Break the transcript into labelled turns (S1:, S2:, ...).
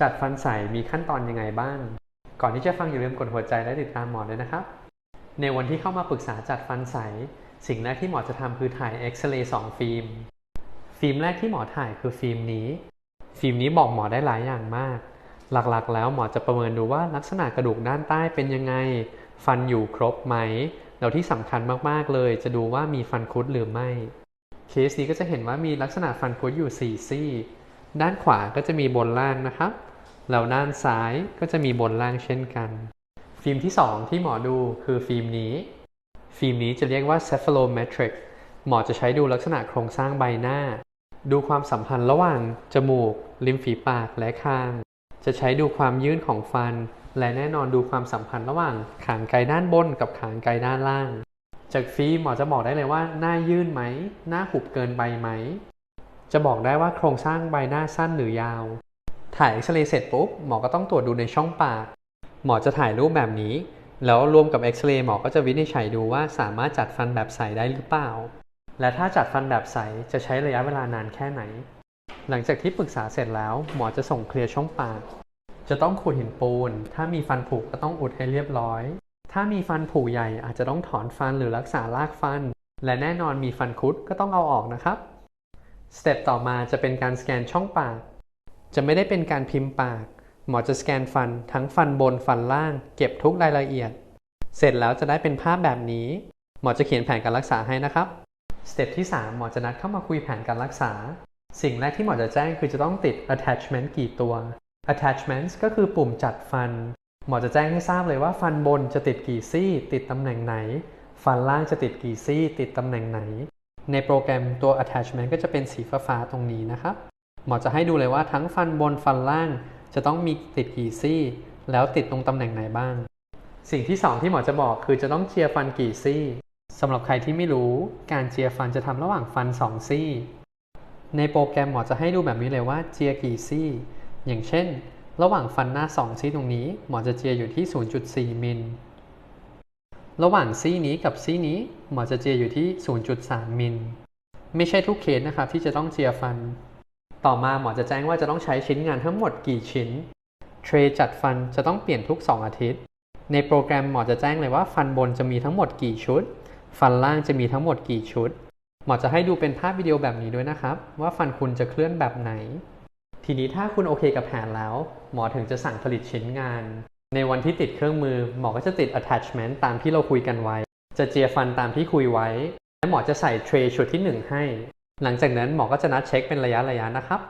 S1: จัดฟันใสมีขั้นตอนยังไงบ้าง ก่อนที่จะฟังอย่าลืมกดหัวใจและติดตามหมอด้วยนะครับ ในวันที่เข้ามาปรึกษาจัดฟันใส สิ่งแรกที่หมอจะทำคือถ่ายเอ็กซเรย์สองฟิล์ม ฟิล์มแรกที่หมอถ่ายคือฟิล์มนี้ ฟิล์มนี้บอกหมอได้หลายอย่างมาก หลักๆ แล้วหมอจะประเมินดูว่าลักษณะกระดูกด้านใต้เป็นยังไง ฟันอยู่ครบไหม แล้วที่สำคัญมากๆเลย จะดูว่ามีฟันคุดหรือไม่ เคสนี้ก็จะเห็นว่ามีลักษณะฟันคุดอยู่4ซี่ ด้านขวาก็จะมีบนล่างนะครับแล้วด้านซ้ายก็จะมีบนล่างเช่นกัน ฟิล์มที่ 2 ที่หมอดูคือฟิล์มนี้ ฟิล์มนี้จะเรียกว่า cephalometric หมอจะใช้ดูลักษณะโครงสร้างใบหน้า ดูความสัมพันธ์ระหว่างจมูก ริมฝีปากและคาง จะใช้ดูความยื่นของฟัน และแน่นอนดูความสัมพันธ์ระหว่างขางไกลด้านบนกับขางไกลด้านล่าง จากฟิล์มหมอจะบอกได้เลยว่าหน้ายื่นไหม หน้าหุบเกินไปไหม จะบอกได้ว่าโครงสร้างใบหน้าสั้นหรือยาว ถ่ายเอ็กซเรย์เสร็จปุ๊บหมอก็ต้องตรวจดูในช่องปาก หมอจะถ่ายรูปแบบนี้ แล้วรวมกับเอ็กซเรย์หมอก็จะวินิจฉัยดูว่าสามารถจัดฟันแบบใสได้หรือเปล่า และถ้าจัดฟันแบบใสจะใช้ระยะเวลานานแค่ไหน หลังจากที่ปรึกษาเสร็จแล้ว หมอจะส่งเคลียร์ช่องปาก จะต้องขูดหินปูน ถ้ามีฟันผุก็ต้องอุดให้เรียบร้อย ถ้ามีฟันผุใหญ่อาจจะต้องถอนฟันหรือรักษารากฟัน และแน่นอนมีฟันคุดก็ต้องเอาออกนะครับ สเต็ปต่อมาจะเป็นการสแกนช่องปาก จะไม่ได้เป็นการพิมพ์ปาก หมอจะสแกนฟันทั้งฟันบนฟันล่าง เก็บทุกรายละเอียด เสร็จแล้วจะได้เป็นภาพแบบนี้ หมอจะเขียนแผนการรักษาให้นะครับ สเต็ปที่ 3 หมอจะนัดเข้ามาคุยแผนการรักษา สิ่งแรกที่หมอจะแจ้งคือจะต้องติด attachment กี่ตัว attachments ก็คือปุ่มจัดฟัน หมอจะแจ้งให้ทราบเลยว่าฟันบนจะติดกี่ซี่ ติดตำแหน่งไหน ฟันล่างจะติดกี่ซี่ ติดตำแหน่งไหน ในโปรแกรมตัว attachment ก็จะเป็นสีฟ้าๆตรงนี้นะครับ หมอจะให้ดูเลยว่าทั้งฟันบนฟันล่าง จะต้องมีติดกี่ซี่ แล้วติดตรงตำแหน่งไหนบ้าง สิ่งที่ 2 ที่หมอจะบอกคือจะต้องเจียฟันกี่ซี่สำหรับใครที่ไม่รู้การเจียฟันจะทำระหว่างฟัน 2 ซี่ ในโปรแกรมหมอจะให้ดูแบบนี้เลยว่าเจียกี่ซี่ อย่างเช่น ระหว่างฟันหน้า 2 ซี่ตรงนี้ หมอจะเจียอยู่ที่ 0.4 มิล ระหว่างซี่นี้กับซี่นี้หมอจะเจียอยู่ที่ 0.3 มิล ไม่ใช่ทุกเคสนะครับที่จะต้องเจียฟัน ต่อมาหมอจะแจ้งว่าจะต้องใช้ชิ้นงานทั้งหมดกี่ชิ้น เทรจัดฟันจะต้องเปลี่ยนทุก 2 อาทิตย์ ในโปรแกรมหมอจะแจ้งเลยว่าฟันบนจะมีทั้งหมดกี่ชุด ฟันล่างจะมีทั้งหมดกี่ชุด หมอจะให้ดูเป็นภาพวิดีโอแบบนี้ด้วยนะครับ ว่าฟันคุณจะเคลื่อนแบบไหน ทีนี้ถ้าคุณโอเคกับแผนแล้ว หมอถึงจะสั่งผลิตชิ้นงาน ในวันที่ติดเครื่องมือหมอก็จะติด attachment ตามที่เราคุยกันไว้ จะเจียฟันตามที่คุยไว้ และหมอจะใส่เทรชุดที่ 1 ให้ หลังจากนั้นหมอก็จะนัดเช็คเป็นระยะระยะนะครับ